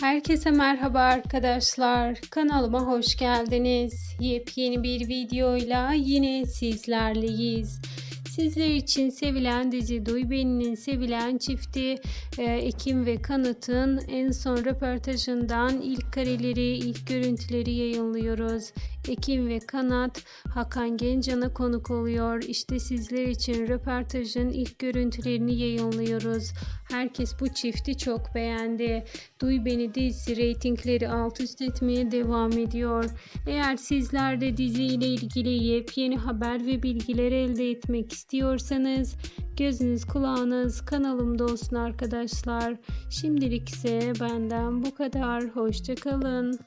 Herkese merhaba arkadaşlar. Kanalıma hoş geldiniz. Yepyeni bir videoyla yine sizlerleyiz. Sizler için sevilen dizi Duy Beni'nin sevilen çifti e, Ekim ve Kanat'ın en son röportajından ilk kareleri, ilk görüntüleri yayınlıyoruz. Ekim ve Kanat Hakan Gencan'a konuk oluyor. İşte sizler için röportajın ilk görüntülerini yayınlıyoruz. Herkes bu çifti çok beğendi. Duy Beni dizisi reytingleri alt üst etmeye devam ediyor. Eğer sizler de diziyle ilgili yepyeni haber ve bilgiler elde etmek istiyorsanız gözünüz kulağınız kanalımda olsun arkadaşlar. Şimdilik ise benden bu kadar. Hoşçakalın.